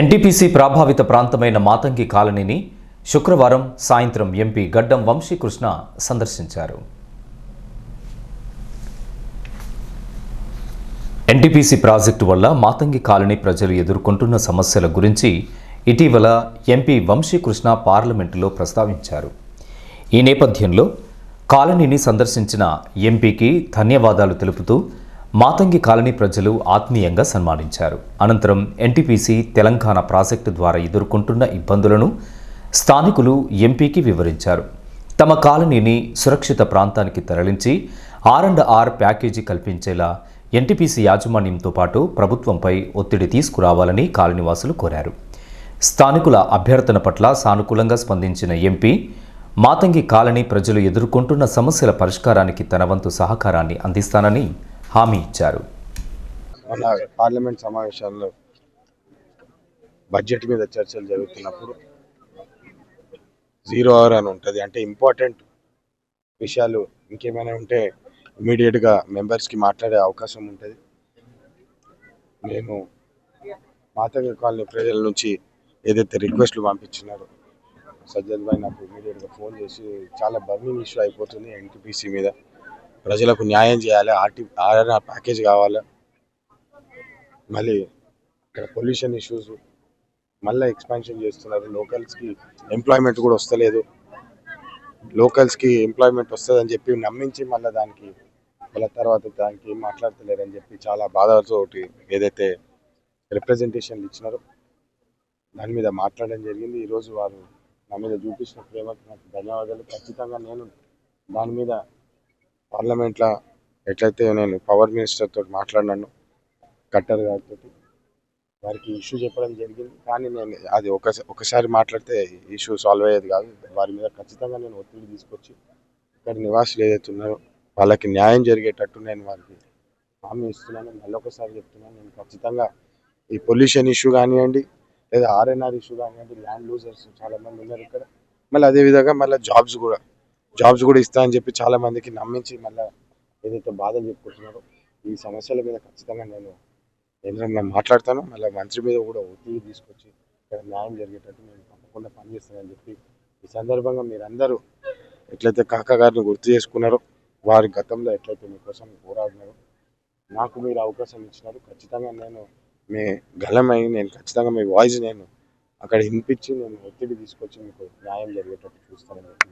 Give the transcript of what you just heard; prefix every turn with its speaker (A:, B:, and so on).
A: NTPC ప్రభావిత ప్రాంతమైన మాతంగి కాలనీని శుక్రవారం సాయంత్రం ఎంపీ గడ్డం వంశీకృష్ణ సందర్శించారు. ఎన్టీపీసీ ప్రాజెక్టు వల్ల మాతంగి కాలనీ ప్రజలు ఎదుర్కొంటున్న సమస్యల గురించి ఇటీవల ఎంపీ వంశీకృష్ణ పార్లమెంటులో ప్రస్తావించారు. ఈ నేపథ్యంలో కాలనీని సందర్శించిన ఎంపీకి ధన్యవాదాలు తెలుపుతూ మాతంగి కాలనీ ప్రజలు ఆత్మీయంగా సన్మానించారు. అనంతరం ఎన్టీపీసీ తెలంగాణ ప్రాజెక్టు ద్వారా ఎదుర్కొంటున్న ఇబ్బందులను స్థానికులు ఎంపీకి వివరించారు. తమ కాలనీని సురక్షిత ప్రాంతానికి తరలించి ఆర్ అండ్ ఆర్ ప్యాకేజీ కల్పించేలా ఎన్టీపీసీ యాజమాన్యంతో పాటు ప్రభుత్వంపై ఒత్తిడి తీసుకురావాలని కాలనీవాసులు కోరారు. స్థానికుల అభ్యర్థన పట్ల సానుకూలంగా స్పందించిన ఎంపీ మాతంగి కాలనీ ప్రజలు ఎదుర్కొంటున్న సమస్యల పరిష్కారానికి తన వంతు సహకారాన్ని అందిస్తానని హామీ ఇచ్చారు.
B: మన పార్లమెంట్ సమావేశాల్లో బడ్జెట్ మీద చర్చలు జరుగుతున్నప్పుడు జీరో అవర్ అని ఉంటుంది. అంటే ఇంపార్టెంట్ విషయాలు ఇంకేమైనా ఉంటే ఇమీడియట్గా మెంబర్స్కి మాట్లాడే అవకాశం ఉంటుంది. నేను మాతంగ కాలనీ ప్రజల నుంచి ఏదైతే రిక్వెస్ట్లు పంపించినారో సజ్జద్ భాయ్ నాకు ఇమీడియట్గా ఫోన్ చేసి చాలా బర్నింగ్ ఇష్యూ అయిపోతుంది ఎన్టీపీసీ మీద. ప్రజలకు న్యాయం చేయాలి ఆర్టీ ఆర్ఆర్ ప్యాకేజ్ కావాలి. మళ్ళీ ఇక్కడ పొల్యూషన్ ఇష్యూస్ మళ్ళీ ఎక్స్పాన్షన్ చేస్తున్నారు. లోకల్స్కి ఎంప్లాయ్మెంట్ కూడా వస్తలేదు. లోకల్స్కి ఎంప్లాయ్మెంట్ వస్తుందని చెప్పి నమ్మించి మళ్ళీ దానికి మళ్ళీ తర్వాత దానికి ఏం మాట్లాడతలేరని చెప్పి చాలా బాధతో ఒకటి ఏదైతే రిప్రజెంటేషన్లు ఇచ్చినారో దాని మీద మాట్లాడడం జరిగింది. ఈరోజు వారు నా మీద చూపించిన ప్రేమకు నాకు ధన్యవాదాలు. ఖచ్చితంగా నేను దాని మీద పార్లమెంట్లో ఎట్లయితే నేను పవర్ మినిస్టర్ తోటి మాట్లాడినాను కట్టర్ గారితో వారికి ఇష్యూ చెప్పడం జరిగింది. కానీ నేను అది ఒక ఒకసారి మాట్లాడితే ఇష్యూ సాల్వ్ అయ్యేది కాదు. వారి మీద ఖచ్చితంగా నేను ఒత్తిడి తీసుకొచ్చి ఇక్కడ నివాసులు ఏదైతే ఉన్నారో వాళ్ళకి న్యాయం జరిగేటట్టు నేను వారికి హామీ ఇస్తున్నాను. మళ్ళొకసారి చెప్తున్నాను. నేను ఖచ్చితంగా ఈ పొల్యూషన్ ఇష్యూ కానివ్వండి లేదా ఆర్ఎన్ఆర్ ఇష్యూ కానివ్వండి ల్యాండ్ లూజర్స్ చాలా మంది ఉన్నారు ఇక్కడ. మళ్ళీ అదేవిధంగా మళ్ళీ జాబ్స్ కూడా జాబ్స్ కూడా ఇస్తా అని చెప్పి చాలా మందికి నమ్మించి మళ్ళీ ఏదైతే బాధలు చెప్పుకుంటున్నారో ఈ సమస్యల మీద ఖచ్చితంగా నేను ఏదైనా మాట్లాడతాను. మళ్ళీ మంత్రి మీద కూడా ఒత్తిడి తీసుకొచ్చి ఇక్కడ న్యాయం జరిగేటట్టు నేను తప్పకుండా పనిచేస్తానని చెప్పి ఈ సందర్భంగా మీరందరూ ఎట్లయితే కాకా గారిని గుర్తు చేసుకున్నారో వారి గతంలో ఎట్లయితే మీకోసం పోరాడినారో నాకు మీరు అవకాశం ఇచ్చినారు. ఖచ్చితంగా నేను మీ గలమై నేను ఖచ్చితంగా మీ వాయిస్ నేను అక్కడ వినిపించి నేను ఒత్తిడి తీసుకొచ్చి మీకు న్యాయం జరిగేటట్టు చూస్తానని చెప్పి